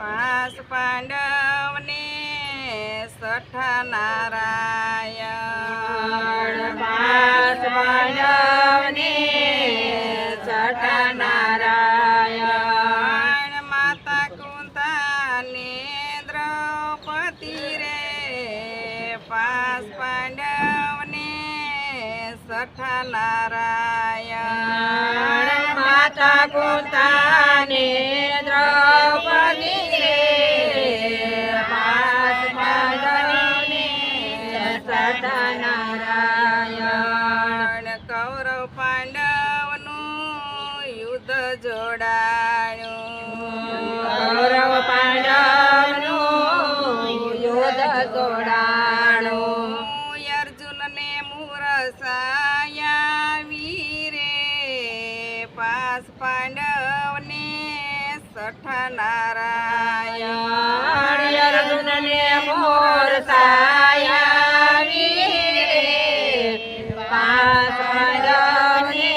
પાંચ પાંડવને સઠ નારાયણ પાંચ પાંડવને સઠ નારાયણ માતા કુંતાને દ્રૌપદી રે પાંચ પાંડવને સઠ નારાયણ માતા કુંતાને દ્રૌપદી નારાયણ કૌરવ પાંડવનું યુદ્ધ જોડાયું કૌરવ પાસ પાંડવને સઠા નારાયણ અર્જુનને મોર સાયા વીરે પાંચ પાંડવને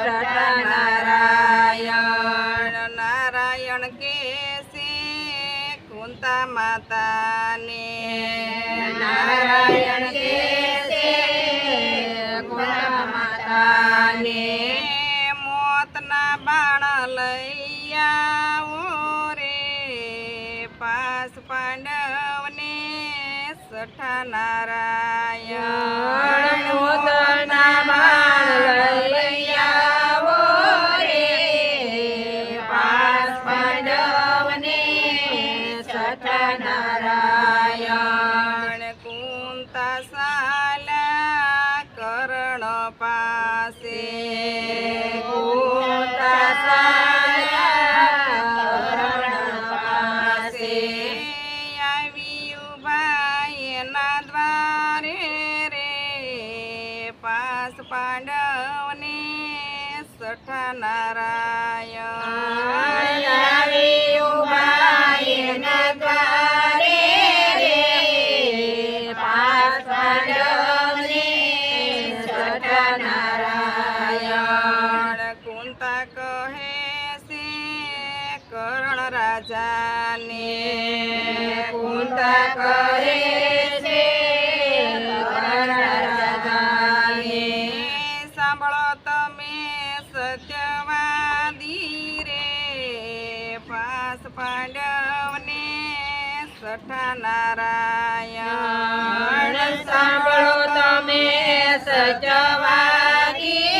સઠા નારાયણ નારાયણ કે છે કુંતા માતાને. નારાયણ કે પાસ પાંડવને સઠા નારાયણ પાસ પાંડવને સઠા નારાયણ કુંતા કહે છે કરણ રાજાને. કુંતા કરે પાસ પાંડવને સઠા નારાયણ. સાંભળો તમે સજવાદી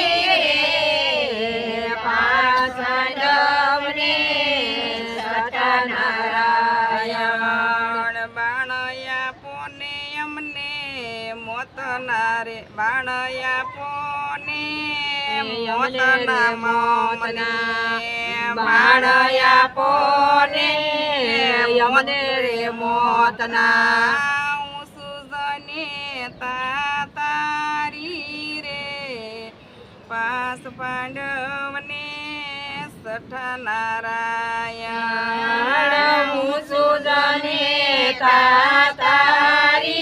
મોતના રે બાણયા પોને મોતના મોમને બાણયા પોને યમને રે મોતના. સુજને તારી રે પાસ પાંડવને સઠા નારાયણ. હું સુજને તારી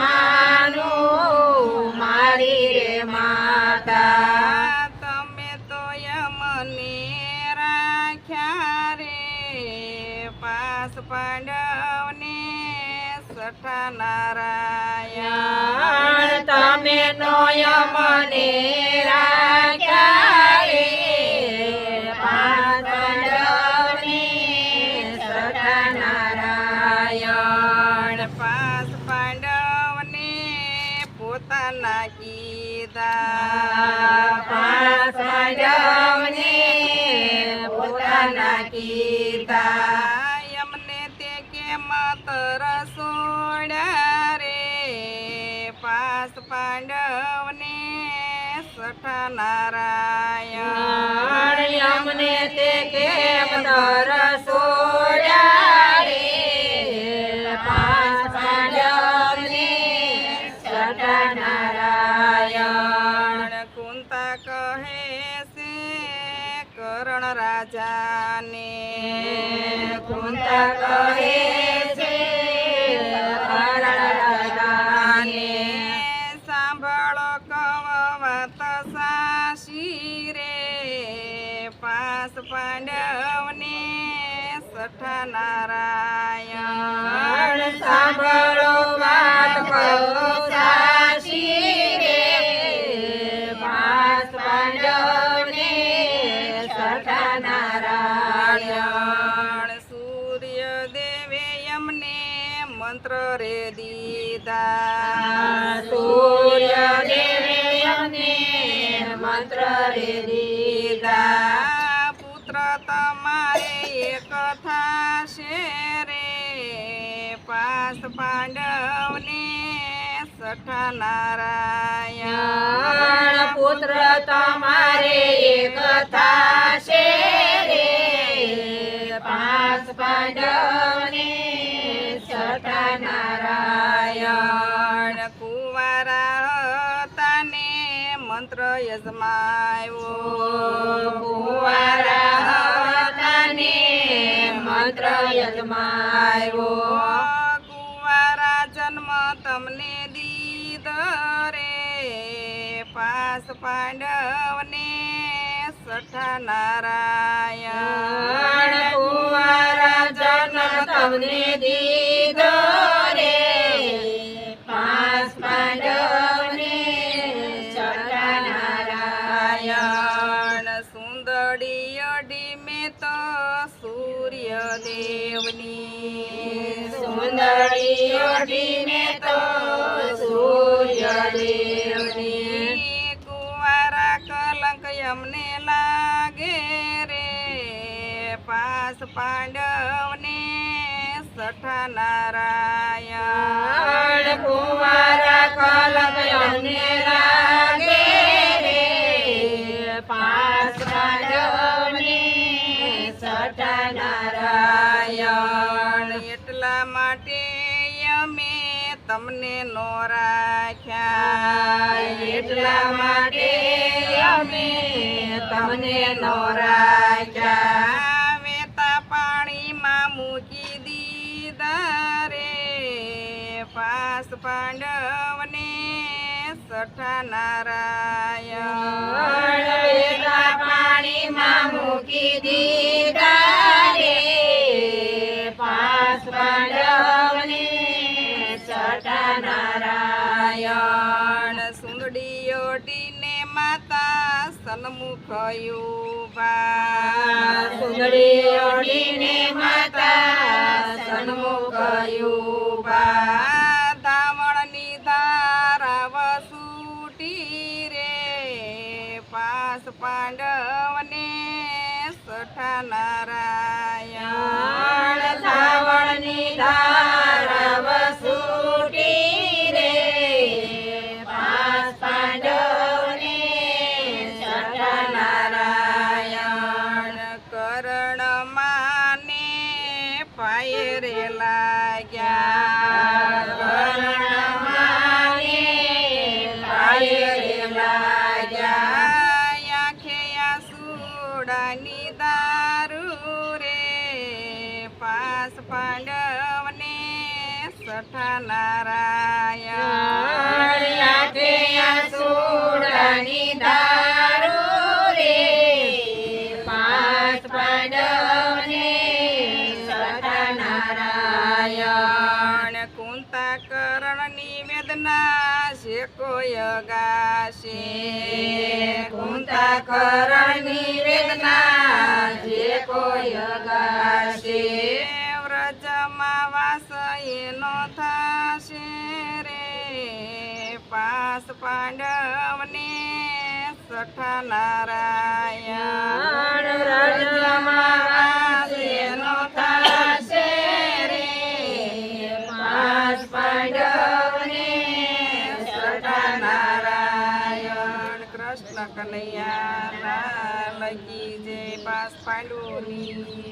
માનું મારી રે માતા. તમે તો મને રાખ્યા રે. પાસ પાંડવને સઠા નારાયણ તમે નોય મને રાખ્યા રે. પાંચ પાંડવને સઠા કીધા અમને તે કેમ તરસોડ્યા રે પાસ પાંડવને સઠા નારાયણ તે કેમ તરસોડ્યા રાજાને કુંતા કહે છે અરણરાજાને. સાંભળો કવત સાશી રે, પાસ પાંડવને સઠા નારાયણ સાંભળો વાત કહો સાચી મંત્ર રે દીધા. સૂર્ય દેવે અમને મંત્ર રે દીધા. પુત્ર તમારે એક થાશે રે. પાસ પાંડવને સઠા નારાયણ. પુત્ર તમારે એક થાશે રે. પાસ પાંડવને સઠા નારાયણ કુંવારા તાને મંત્ર યજમાયો કુંવારા મંત્ર યજમાયો કુંવારા જન્મ તમને દીધ રે. પાસ પાંડવને સઠા નારાયણ કુંવારા જન્મ તમને દીધો રે પાંચ પાંડવને છઠ્ઠા નારાયણ સુંદરી અડી મેં તો સૂર્ય દેવની સુંદરી ઓઢીને તો સૂર્યદેવની. કુંવારા પાસ પાંડવને સઠા નારાયણ કુંવારા કલક અમને લાગે રે પાંચ પાંડવને છઠ્ઠા નારાયણ નારાયણ. એટલા માટે અમે તમને નો રાખ્યા. એટલા માટે અમે તમને નો રાખ્યા. પાંડવને સઠા નારાયણ પાણીમાં મૂકી દીધા રે. પાંચ પાંડવને છઠ્ઠા નારાયણ નારાયણ સુંદડીઓ માતા સન્મુખ યુભા સુંદરી ઓઢીને માતા સન્મુખ યુભા કુંતા કરણની વેદના જે કોઈ ગાશે વ્રજમાં વાસ એનો થશે રે. પાસ પાંડવને સઠા નારાયણ 安喽。